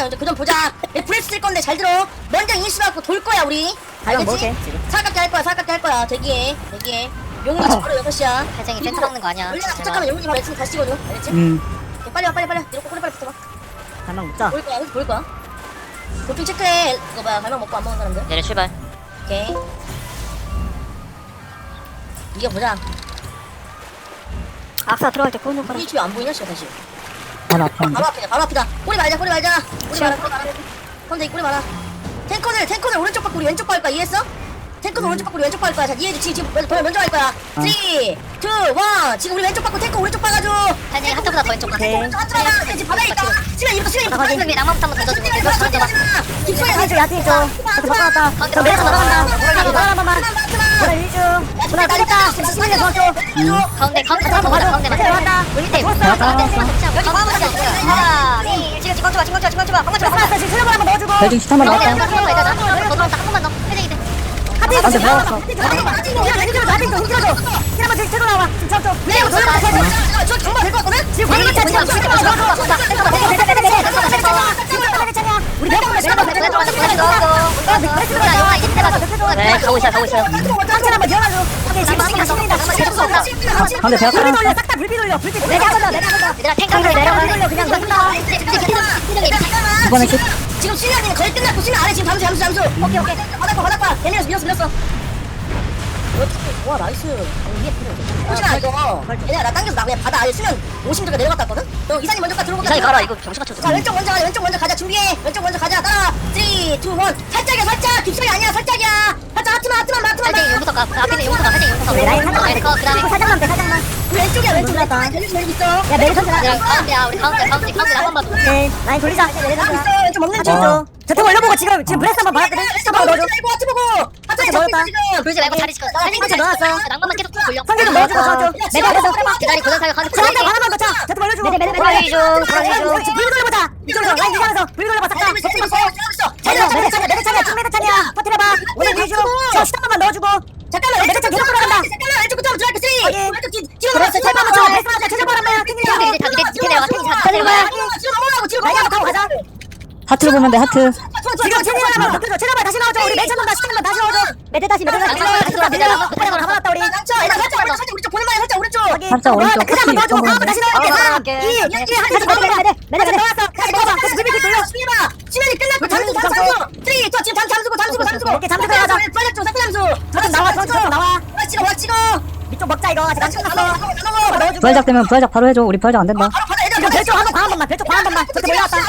살짝 먼저 그좀 보자. 우리 브레스 쓸 건데 잘 들어. 먼저 인식하고 돌 거야 우리. 알겠지? 지금. 살갑게 할 거야 살갑게 할 거야. 대기해. 대기해. 용이 집으로 6시야. 발쟁이 센터 먹는 거 아니야. 원래 제발. 도착하면 용이 바로 엑스 다시 찍어줘. 알겠지? 음. 오케이, 빨리 와 빨리 빨리 이렇게 빨리 빨리 붙어봐. 갈망 먹자. 볼 거야 여기서 볼 거야. 도핑 체크해. 이거 뭐야 갈망 먹고 안 먹은 사람들. 얘네 출발. 오케이. 이겨보자. 악사 들어갈 때 꼬는 우리 집에 안 보이냐 씨 다시 바로 앞이야 바로 앞이다. 꼬리 말자 꼬리 말자. 꼬리 말아 꼬리 말아. 형제 꼬리 말아. 탱커들 탱커들 오른쪽 바꾸고 우리 왼쪽 갈 거야. 이해했어? 탱커들 오른쪽 바꾸고 우리 왼쪽 갈 거야. 자 이해해. 지금 지금 먼저 먼저 갈 거야. 3 2 1 지금 우리 왼쪽 바꾸고 탱커 오른쪽 봐가지고. 발쟁이 하트보다 더 왼쪽 가. 오케이. 오른쪽 하트라가 지금 바닥에 있다 시간 이부터 시간 이부터 여기 낭만부터 한번 던져주고. 저 던져봐. 야지 야지 줘. 저거 바꿔놨다. 저 메르스 날아간다. 날아간다 한 번만. 보라 일주. 보라 날렸다. 시민의 저쪽. 가운데 가운데 한번 가자. 가운데 맞아. 간다. 우리 때. 좋았어. 여기 가운데 맞아. 하나, 둘, 지금 지금 찍어 찍어 찍어 찍어. 한번 찍어. 알았어 지금 슬로건 한번 넣어주고. 시탄만 가운데 나왔다. 찍어. 이거 들고 나와. 네, 가고 있어, 가고 있어. 한참 한번 열어줘. 오케이 지금 시간 시간이다. 가운데 불비 깔아. 돌려 싹다 불비 돌려. 내가 더 내가 한번 더. 얘들아, 탱크 내려가. 불비 돌려 그냥 넣는다. 지금 수리아님 거의 끝났고 수면 아래 지금 잠수 잠수 잠수 오케이 오케이. 바닥봐 바닥봐 얘네가 밀었어 밀었어 와 나이스 호진아 이거 얘네가 나 당겨서 나 그냥 바다 아래 수면 50m가 내려갔다 왔거든? 너 이사님 먼저 가 들어오고 이상이 가라, 이거 정신 맞춰. 자 왼쪽 먼저 가자 왼쪽 먼저 가자 준비해 왼쪽 먼저 가자 따라 3 2 1 살짝이야 살짝 깁소리 아니야 살짝이야 살짝 하트만 하트만 하트만 발쟁이 용부터 가. 그 앞에 있는 용부터 가. 발쟁이 용부터 가. 라인 살짝만 네, 거, 그 다음에. 살짝만 돼 살짝만. 왼쪽이야 왼쪽 수 있어 야 메리 선수 얘들아, 가운데야. 우리 가운데, 가운데, 가운데 한번 봐. 오케이 라인 돌리자. 나 선수. 있어 왼쪽 먹는 중 줘. 저쪽 올려보고 지금 지금 브레스 한번 받았거든. 왼쪽 한번 넣어줘. 중 이거 하트 보고 하트 넣었다. 불지 말고 다리 지켜. 하트 넣어놨어. 낭만만 계속 돌려. 넣어주고 저쪽. 내가 그래서 대다리 고정사격 가는 저 한대 하나만 더 차. 저쪽 올려주고. 보라기 좀, 보라기 좀. 불 돌려보자. 이쪽으로 라인 이상해서 불. 차려 메리 차냐 메리 차냐 쭉 메리 차냐. 터트려봐. 오늘 위주. 저 시간만 넣어주고. 잠깐만 내 차량 계속 돌아간다. 잠깐만 확인. 왼쪽 뒤 뒤로 철만 뒤로 맞춰. 튕기자. 형들 이제 다 밑에 밑에 내려가. 탱이 다다 내려가. 뒤로 넘어가고 뒤로 넘어가고 가자. 하트로 보면 돼, 하트. 지금 넘겨줘. 체리하면 다시 나와줘. 우리 매천 넘다 시키면 다시. 매대 다시 다시. 아, 돌아. 밀려. 끝에 다 받았다 우리. 살짝 오른쪽 살짝 오른쪽 보는 말이야 살짝 오른쪽. 살짝 와, 오른쪽. 크게 한번 혹시 다음은 다시. 어, 3, 오케이. 2, 1, 1. 다시 매대. 매대 매대. 넣었어. 다시 넣어봐. 다시 불빛 돌려. 수민아 수민이 끝났고 잠수 잠수 쓰리 저 지금 잠 잠수고 잠수고 잠수고 오케이, 잠수 들어가자. 빨리 좀 sakta 잠수 저쪽 나와. 저쪽 나와. 와 찍어 와 찍어 밑쪽 먹자 이거. 다 끝났어. 넘어 다 넘어 넣어주고. 부활작 되면 부활작 바로 해줘. 우리 부활작 안 된다. 바로 바로 지금 별쪽 한번 과한 번만. 별쪽 과한 번만. 저쪽 올라왔다. 야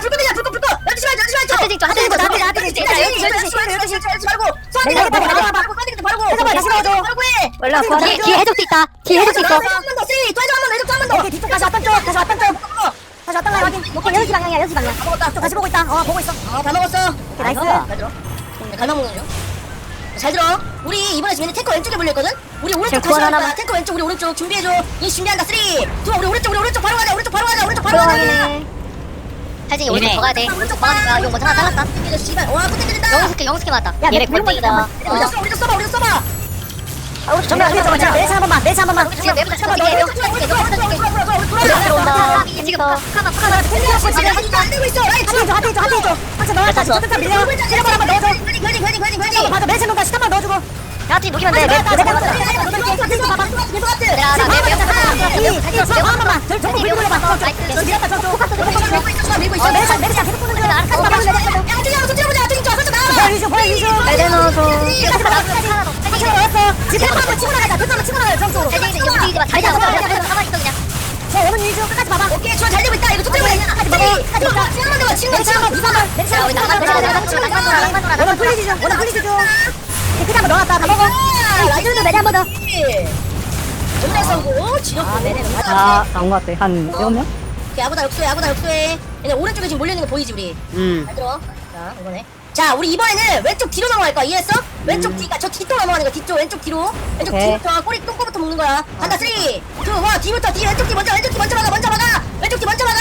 불꽃 야 불꽃 불꽃 열두 시 말자 열두 시 말자 하트 찍죠. 하트 찍죠. 하트 찍죠. 하트 찍죠. 열두 시 열두 시 열두 시 열두 시 말고 내가 수학이 내가 내가 바르고 빠지게 바르고 해줘봐, 다시 넣어줘. 바르고 해 올라. 뒤에 뒤에 해적도 있다. 뒤에 해적도 있어. 한번더 쓰리 또 해줘 한번더 해줘 한번 더 오케이 뒤쪽 다시 왔던 쪽. 다시 왔던 쪽. 다시 왔던 거 확인. 오케이 시 방향이야. 시 방향. 먹었다 쪽 다시 보고 있다. 어 보고 있어. 어다 먹었어 오케이, 나이스. 잘 네, 중 잘 들어 우리 이번에 지금 탱커 왼쪽에 몰려있거든 우리 오른쪽 다시 갈 거야 하나만. 탱커 왼쪽 우리 오른쪽 준비해줘 이 준비한다 쓰리 두 우리 오른쪽 우리 오른쪽 바로 가자 오른쪽 바로 가자 오른쪽 바로 가자 발쟁이 오른쪽 더 가야 돼. 오른쪽 막아니까 용 먼저 하나 잘랐다. 이거 씨발 와 영웅 스킬 영웅 스킬 맞다. 야, 얘네 내 골등이다. 우리도 써 우리도 써봐 우리도 써봐 아 우리 정면 어디 쪽 매치 한 번만. 매치 한 번만. 지금 매부터 찍게 매부터 찍게 매부터 찍게. 들어온다 들어온다. 지금 카마 카마 지금 안 되고 있어 라이트 하트 해줘. 하트 해줘. 하트 해줘. 하트 넣어줘. 저쪽 밀려. 체리볼 한번 넣어줘. 걸리 걸리 걸리 걸리 걸리 맞아 매치 놓다 시간만 넣어주고. 야티 녹이면 돼. 내가 매- 내가 매- 내가 계속 봐봐. 계속 하트 내가 나 매부 한 번만. 저 저거 밀고 올려봐. 저쪽. 밀었다 저쪽. 밀고 있어 수가 밀고 있어 어 매치 매치 계속 보는 중. 알았어. 하트 봐봐. 야 저기 한번 찔러보자 저기 저 한쪽 나와 보여 유주 보여 유주. 매대 넣어줘. 다시 봐. 다시 넣었어. 지금 한번 치고 나가자. 한번 치고 나가자. 정쪽으로. 발쟁이 용 움직이지 마. 다리 잡아. 가만히 있어 그냥. 저 오른 유주 끝까지 봐봐. 오케이 좋아 잘 되고 있다 이거 쭉 들고 있다 하지 먹어. 하지 한번 지금만 이상한. 한번 우리 돌아, 낭만 돌아, 낭만 돌아, 낭만 돌아, 낭만 오늘 풀리지 좀. 오늘 풀리지 좀. 그냥 한번 넣었다. 다 먹어. 라이즈도 매대 한번 더. 존나 싸우고 지렸고 아, 나온 것 같아. 한 7명? 야구다 역수해 야구다 역수해 얘네 오른쪽에 지금 몰려있는 거 보이지 우리 음. 잘 들어 자 이번에 자 우리 이번에는 왼쪽 뒤로 넘어갈 거야 이해했어? 왼쪽 뒤가 저 뒤쪽 넘어가는 거 뒤쪽 왼쪽 뒤로 왼쪽 오케이. 뒤부터 꼬리 똥꼬부터 먹는 거야 간다 쓰리 투원 뒤부터 뒤 왼쪽 뒤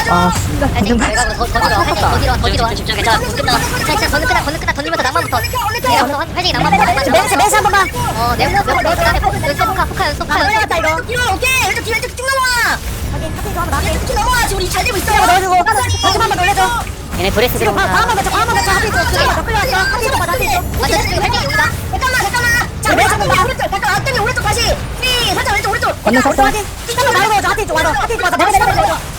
아. 발쟁이 방금 결과로 더 던지러 와. 발쟁이 더 뒤로 와. 더 뒤로 와. 자 끝나. 자 진짜 건너 끝나 건너 끝나 던지면서 낭만부터. 내가 먼저 발쟁이 낭만부터. 매치 매치 한 번만. 어 내가 내가 넣어 그다음에 여기 포카 포카 연속 포카 아, 연속. 올라갔다 이거. 뒤로 오케이 왼쪽 뒤 왼쪽 쭉 넘어와 한번 뒤 넘어와 지금 우리 잘 되고 있어 한번 넣어주고. 다시 한번 올려줘. 얘네 브레스 지금 봐, 들어온다 한번 더, 한번 더, 한번 더, 한번 더 끌려왔어. 한번 더, 한번 더. 완전 지금 활짝이 온다 잠깐만 잠깐만 자 왼쪽 오른쪽 잠깐 앞당겨 오른쪽 다시 삐 살짝 왼쪽 오른쪽 건너. 하tin, 잠깐 말고 저 하tin 쪽 와서 하tin 쪽 와서 내가 내가 내가.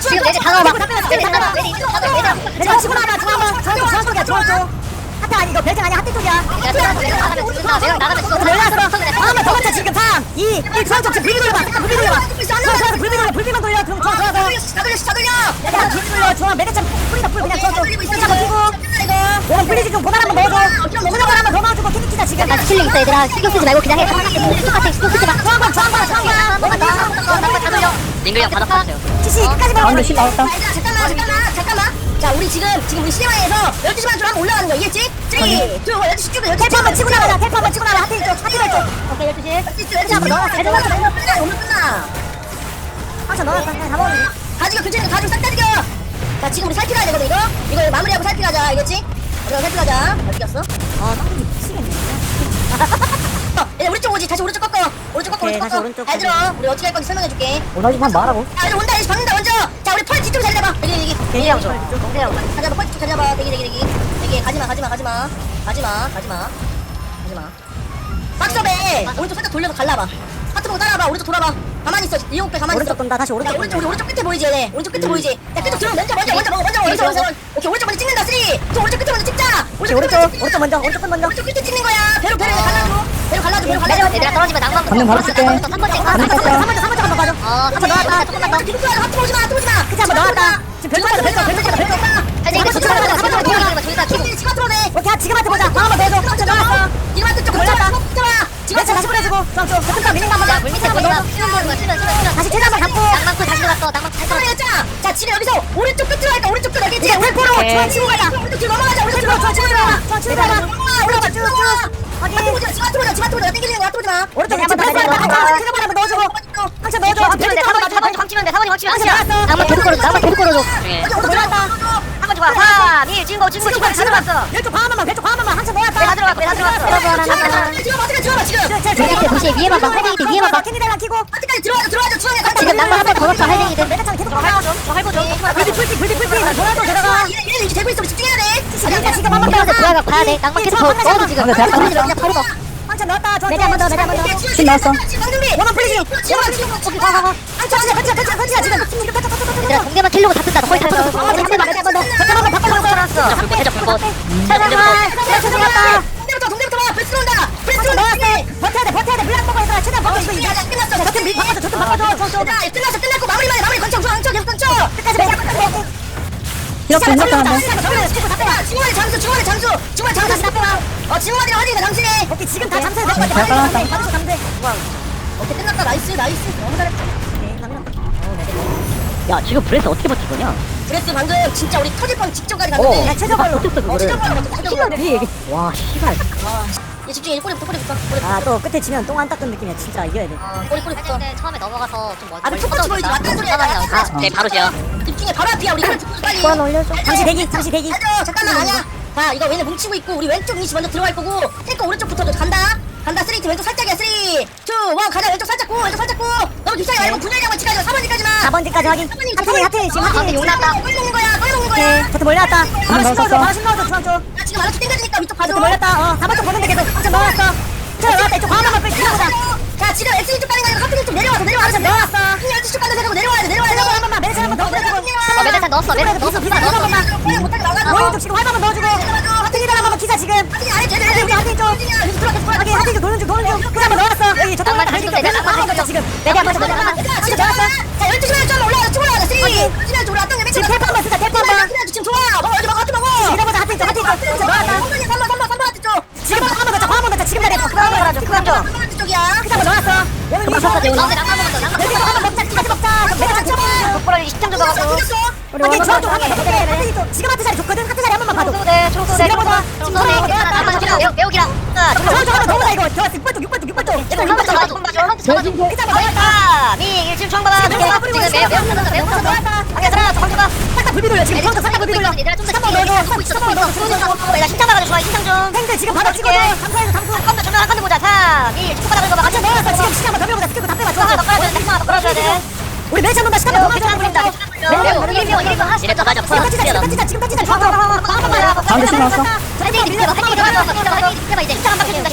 지금 얘네 다 넣어봐 얘네 다 넣어봐 얘네 이쪽 다 넣어 얘네 내가 치고 나가 중앙 중앙 중앙 쪽이야 중앙 쪽. 하트 아니 이거 벨트 아니야 하트 쪽이야. 내가 매력 나가면 죽는다 매력 나가면 죽어 올라왔어. 한번 더 맞자 지금 3, 2, 1 중앙 쪽 지금 불비 돌려봐. 잠깐 불비 돌려봐. 중앙 중앙 불비 돌려 불비만 돌려. 중앙 중앙 다 중앙. 돌려 다 돌려 다 돌려 내가 불비 돌려 중앙 매대참 뿌리다 뿌리 그냥 중앙 쪽. 돌리고 있어 살짝 버티고. 이거 오늘 블리즈 좀 보단 한번 넣어줘. 보단 한번 더 넣어주고 키니키자 지금. 나 스킬링 있어 얘들아 신경 쓰지 말고 그냥 해 똑같아 신경 쓰지 마 중앙 뭐가 더 링글 형 바닥 봤어요 지시 끝까지 봐. 가운데 실 나왔다. 얘들아 잠깐만 잠깐만 잠깐만 자 우리 지금 지금 우리 시네마에서 12시 반쯤 한번 올라가는 거 이해했지? 3, 2, 1 12시 쯤에 12시 텔프 한번 치고 나가자. 텔프 한번 치고 나가. 하트 쪽 하트 쪽. 오케이 12시. 12시 한번 넣어놨어 애들 와서 오늘 끝나 오늘 끝나 항상. 그냥 다 먹어. 가지고 근처에 가지고 싹다 죽여 자 지금 우리 살피가야 되거든 이거 이거 마무리하고 살피가자 알겠지? 우리가 살피가자 어디 갔어? 어, 땀이 미치겠네. 어, 얘 오른쪽 오지. 다시 오른쪽 꺾어. 오른쪽 꺾어 오케이, 오른쪽 다시 꺾어. 오른쪽 잘 들어. 우리 어떻게 할 건지 설명해줄게. 오나지 만 말하고. 자 이제 온다. 이제 박는다 먼저. 자 우리 펄 뒤쪽 자리 잡아. 대기 형 줘. 가지 마펄 뒤쪽. 자리 잡아. 대기 대기 대기 대기. 가지마 가지마 가지마. 가지마 가지마. 가지마. 박서배 오른쪽 살짝 돌려서 갈라봐 하트 보고 따라와봐 오른쪽 돌아봐 가만히 있어 배 가만히 있어 오른쪽 돈다. 다시 야, 오른쪽 오른쪽 우리 돈다. 오른쪽 끝에 보이지 얘네 오른쪽 끝에 보이지 야 끝에 들어 먼저 먼저 먼저 먹어 먼저 먼저 먼저 오케이 오른쪽 먼저 찍는다 쓰리 저 오른쪽 끝에 먼저 찍자 끝에 오른쪽 오른쪽 먼저. 오른쪽 끝 먼저. 오른쪽 끝에 찍는 거야 배로 배로 갈라줘 배로 갈라줘 배로 갈라줘 얘들아 떨어지면 낭만 방금 한거 번째 한 번째 한 번째 한번 봐줘. 어, 한번 넣었다. 조금만 더. 뒤로 돌아가 하트 보지 마 하트 보지 마 그치 한번 넣었다. 지금 이거 조심하고 조심하고 조심하고 조심하고 키고 지금 지금 한테 보자. 한번 더 해줘. 한번 넣었어. 이만큼 좀 걸렸다. 지금 다시 보내주고. 조금 밀린 거 한번. 물 밑에 한번 보는 거 수면 다시 최대 한번 감고. 낭만쿨 다시 들어갔어 낭만쿨 다시 들어갔어 했잖아 자 지금 여기서 오른쪽 끝으로 할까 오른쪽 끝 왼쪽으로 오케이. 중앙 치고 가자. 오른쪽 뒤로 넘어가자 오른쪽 뒤로 중앙 치고 가자. 중앙 치고 가자. 올라가 쭉 쭉. 하트 확인. 보지 마 지금 하트 보지 마 지금 하트 보지 마 땡기는 거 하트 보지 마 오른쪽 한번 더, 한번 한번 넣어주고. 항상 넣어줘. 멈추면 돼 사번이 멈추면 돼 사번이 돼 나왔어. 낭만 계속 걸어줘 낭만 계속 걸어줘 오른쪽 올라왔다. 줘봐 3 2 증거 증거 지금 증거 다 들어갔어 왼쪽 방 한번만 왼쪽 방 한번만 항상 넣었다. 네, 다 들어갔고, 네, 다 들어갔어. 지금 어떻게 들어가 지금 도시에 위에 봐봐 할쟁이들 위에 봐봐 캔디달랑 키고. 어디까지 들어와줘 들어와줘 중앙에 지금 낭만 한번 더 넣자 할쟁이들 매대창 계속 저. 할고 좀저 할고 좀 불빛 불빛 불빛 불빛. 돌아도 들어가. 얘네 이제 되고 있어 집중해야 돼 지금 지금 한번 들어가서 더. 들어가 봐야 돼 낭만 계속 더 넣어도 지금 그냥 바로 항상 넣었다. 저 매대 한번 더. 매대 한번 더. 신 나왔어. 강준비 원원 플리즈. 원원 지금 플리즈. 가, 가, 진짜 괜찮아 괜찮아 괜찮아 지금. 지금. 얘들아 공개만 킬려고 다 뜬다 너 거의 다 떴어 한 번만 한번 더. 잠깐 한번 불꽃 해적 불꽃 잠깐만. 죄송합니다. 동대부터 동대부터 봐 베스트 온다 베스트 항상 온다 넣었어. 버텨야 돼 버텨야 돼. 물량 먹어 얘들아. 최대한 버텨 이거 이게. 야, 끝났어 저좀 밀 바꿔줘. 저좀 바꿔줘. 저 좀. 자 끝났어 끝났고 마무리만 해 마무리 건청 중앙 계속 건청 끝까지 더. 기억 좀 넣었다 한번. 중원의 잠수 중원의 잠수 다시 잠수 앞에 와. 어 어디가 어디가 잠수해 오케이 지금 다 잠수해 될것 같아. 잘 깔아놨다. 바로 잠수해. 오케이 끝났다 나이스 나이스 너무 잘했다 오케이, 그러면 야 지금 브레스 어떻게 버틴 거냐? 그래서 방금 진짜 우리 터질 뻔 직전까지 어. 갔는데 야, 최저걸로. 버텼어 어, 그거를. 최저걸로 버텼어, 최저걸로. 이 얘기. 와 씨발. 얘 집중해 꼬리부터 꼬리부터 꼬리부터 아, 또 끝에 지면 똥안 닦은 느낌이야. 진짜 이겨야 돼. 어, 꼬리 꼬리부터 할때 처음에 넘어가서 좀 아, 톡 터치 보이지? 맞다는 소리야. 아, 네 바로 지어 집중해 바로 앞이야 우리 빨리 소원 올려줘. 잠시 대기, 잠시 대기. 가져 잠깐만 아니야 자 이거 얘네 뭉치고 있고 우리 왼쪽 이니시 먼저 들어갈 거고 탱커 오른쪽부터 저 간다 간다 쓰리 왼쪽 살짝이야 쓰리 투원 가자 왼쪽 살짝 고 왼쪽 살짝 고 너무 뒷사이 말고 분열량만 치가지 마 4번지까지만 4번지까지 확인. 하트니, 하트니, 지금 하트니. 용 났다. 꺼리 먹는 거야 꺼리 먹는 오케이. 거야 저트 몰려왔다. 바로 넣었어. 신넣어줘, 바로 신넣어줘, 중앙 쪽. 나 지금 알아서 땡겨주니까 위쪽 봐줘 저트 몰렸다. 어, 4번 쪽 보는데 계속. 한참 넣어놨어. 저 넣었다. 이쪽 바나만 빨리 들어보자. 자 지금 X 쪽 가는 거 아니라 하트 쪽 내려와서 내려와서 넣어놨어. 그냥 12쪽 가는 생각하고 내려와야 돼 내려와야 돼 한 번만, 매드 한 번 더 보내주고. 어 매대탄 넣었어 매대탄 넣었어 비싸, 넣었어 비싸. 꼬리 못하게 나가줘 오른쪽 지금 활 한번 넣어주고. 하트니 달랑 한번 기자 지금. 하트 안에 쟤네 하트니, 우리 하트니 쪽. 여기 하트니 도는 중, 도는 중. 그냥 한번. 여기 한번 다시 달릴게. 또 내가 매드 한번 더 지금. 매드 한번 더, 매드 한번 더. 지금 한번 넣었어. 자 12시간 좀 올라가자 쭉 올라가자 3 12시간 좀 올라갔던 게 지금 탭 한번 쓰자, 탭 한번. 지금 좋아 먹어 이제 먹어 하트 먹어 하트니 쪽, 하트니 쪽. 진짜 넣었다. 3번 3번 3번 3번 하트 쪽 지금 한번 넣자, 한번 넣자. 지금 자리에. 그만 넣어줘, 그만 줘. 3번 하트 쪽이야 그냥 한번 넣었어. 여기. 가운데 낭만 먹었어 여기서 한번 먹자, 끝까지 먹자. 그럼 매드 한 쳐봐. 족보라니 10점 좀 넣어가지고 우리 중앙 쪽 한번 볼게. 지금 하트 자리 줬거든. 하트 자리 한 번만 봐도. 초고대 초고대. 초고대 괜찮아 낭 만 기라 매우 매우기라 자 저, 저, 저, 너무다 이거. 저 6번 쪽, 6번 쪽, 6번 쪽. 얘들 한번 더 놔줘 한번 더 놔줘 끝장 넣었다. 아, 미 1층 처음 봐봐. 지금 매우 쳤어, 매우 쳤어. 아, 얘들아, 정 줘봐. 살짝 불비 돌려. 지금 얘들아, 살짝 불비 돌려. 얘들아, 좀더 한번. 넣어줘. 보고 있어, 한번 있어. 보고 있어. 나 신장 봐가지고 좋아, 신장 좀. 탱들 지금 바로 찍어줘. 감사해서 담수. 한 칸더, 정면 한 칸더 보자. 3, 2, 축구 바닥을 봐봐. 같이 넣어서 지금 시간 더 빼보자. 스키고 다 빼봐. 하나 더 깔아줘야 돼, 하나 더 깔아줘야 돼. 우리 매치 한번 더 시간 더 가자 이래 또 가져 지금 터치자 지금 터치자 지금 터치자 좋아 좋아 좋아 좋아 가운데 신 나왔어 사이딩 밑에봐 사이딩 들어가서 밑에 봐 이제 시작 한번 해준다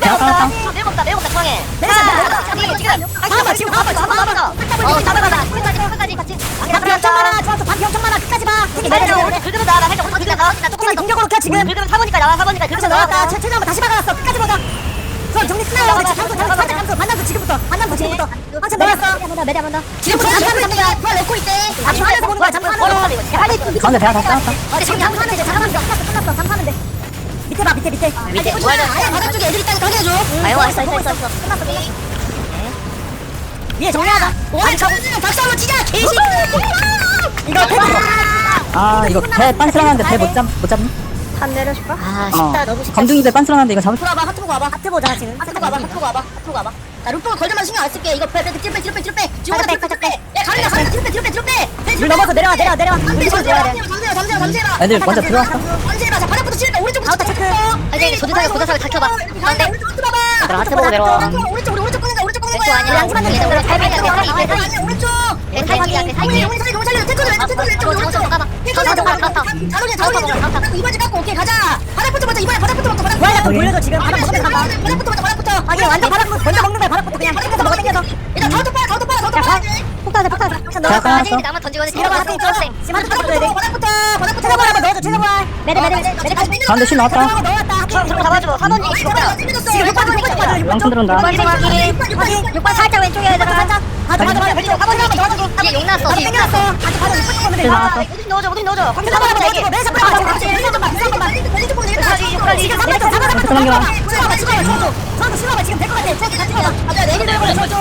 대학 하나 매우겁다 매우겁다 중앙에 매치 한번 지금 가봐 지금 가봐 가봐 어 잡아가봐 끝까지 끝까지 같이 반피 엄청 많아 좋았어 반피 엄청 많아 끝까지 봐 내려 오늘 긁으면 나와 나 살짝 오른쪽 나와 나 토끼 공격으로 켜 지금 긁으면 4번이니까 나와 4번이니까 그래서 긁으면 나왔다 나와 천천히 한번 다시 박아놨어 끝까지 보자 그럼 정리 끝나요 감소 감소 살짝 감소 만남도 지금부터 만남도 지금부터. 한참 남았어. 매대 한번 더. 지금부터 잠깐만 잡니다. 부활 넣고 있대 잠깐만에서 보는 거야 잠깐만 가운데 대학 다 쌓았다 어, 지금 잠깐만. 돼 잠깐만. 돼 끝났어 끝났어. 잠깐만 돼. 밑에 봐 밑에 밑에. 밑에? 아니 바닥 쪽에 애들 있다니까 확인해줘. 아이고 있어 있어 있어 있어. 끝났어 위에 정리하자. 오늘 정리는 박수 한번 치자 개새끼 이거 아 이거 배 빤스런한데 배못 잡 못 잡니? 한 내려줄까? 아 어. 쉽다. 너무 쉽다. 검둥이 배 빤스런한데 이거 잡을 와봐. 하트 보고 와봐 하트 보자 지금. 하트 보고 와봐. 하트 보고 와봐. 하트 보고 와봐. 나 루프 걸자만 신경 안 쓸게. 이거 빼빼 뒤로 빼 뒤로 빼 뒤로 빼. 지금 살짝 빼, 살짝 빼야 가린다 가린다 뒤로 빼 뒤로 빼 뒤로 빼. 물 넘어서 내려와 내려와 내려와. 안돼 돼 잠시만. 잠시만 잠시만 애들 먼저 들어왔어 잠시만. 자 바닥부터 치는다 오른쪽부터 아웃다 체크. 아니 조준사가 고사사를 다 켜봐. 가운데. 오른쪽 하트 봐봐 보고 내려와. 오른쪽 우리 오른쪽 끊는다 오른쪽 왼쪽 거야. 양치만 아니 오른쪽 내 사이팅이야 내 용이 사이팅. 용이 살이. 용이 살려 태클 왼쪽 태클 왼쪽 오른쪽 저거 태클 저거 왼쪽 저거 자동이야 저거 자동이야 저거 자동이야 이번지 깎고 오케이 가자. 바닥부터 먼저 이번에 바닥부터 먼저 바닥부터. 뭐야 자꾸 돌려줘 지금. 바닥 먹으면 간다 바닥부터 먼저 바닥부터 아 완전 바닥 먼저 먹는 거야 바닥부터 그냥. 먹어 일단 다우터 다우터 다우터 폭탄 폭탄 하트 지금 하트 바닥부터 바닥부터 한번 넣어줘 가운데 신 나왔다 하트 들어 잡아줘 4번지 지금 6번 6번 6번 영수 들어온다 확인 확인 6번 살짝 왼쪽에 해야 살짝 살짝 맞아 맞아 맞아 왼쪽 한번 한번 넣어줘 뒤에 용 났어 뒤에 용 땡겼어 났어 아직 바로 6번 보면 돼실 나왔어 어디 넣어줘 어디 넣어줘 한번 한번 넣어줘 매사 빨리 가자 같이 매사 좀만 매사 좀만 지금 3번 좀 3번 또 넘겨봐. 수고하봐 수고하봐 저도 저도 수고하봐 지금 될것 같아 저기 같이 가자 맞아 내 힘을 보내 저도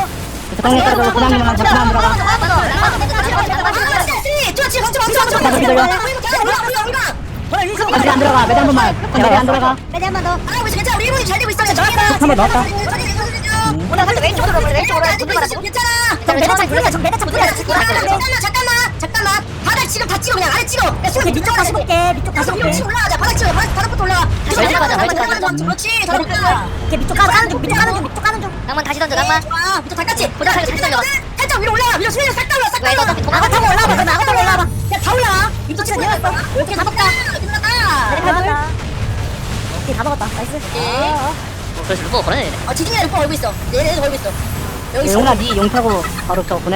부당님 따라서 부당님만 잠시만 들어가 뭐야 위에서 아 직안 들어가 매대 한 번만. 매대 안 들어가 매대 한번 더. 한번 넣었다. 오늘 살짝 왼쪽으로 가버려 왼쪽으로 해 분들 받았고 괜찮아. 매대차 불러야 좀 매대차 불러야 잠깐만. 잠깐만. 잠깐만. 바닥 지금 다 찍어 그냥. 아래 찍어. 야 수비 밑쪽 다시 볼게. 밑쪽 다시 볼게. 올라가자. 바닥 찍어. 바닥 바닥부터 올라가 다시 올라가자, 다시 올라가자. 그렇지. 더 올라가 이렇게 밑쪽 까는 중 밑쪽 까는 중 밑쪽 까는 중. 낭만 다시 던져 낭만. 좋아 밑에 다 같이. 보자, 살짝 다시 올라가. 살짝 위로 올라가 위로 수비를 싹다 올라. 너 올라. 아가 타고 그러면 아가 타고 야다 올라가. 밑에 치고 내려갔어 이렇게 다 먹다 끝났다 내려가자 오케이 다 먹었다. 나이스. 그래서 루퍼 보내야 돼어 이거 걸고 있어. 얘네 걸고 있어. 여기 있어 용나 니 용 타고 바로 저 보내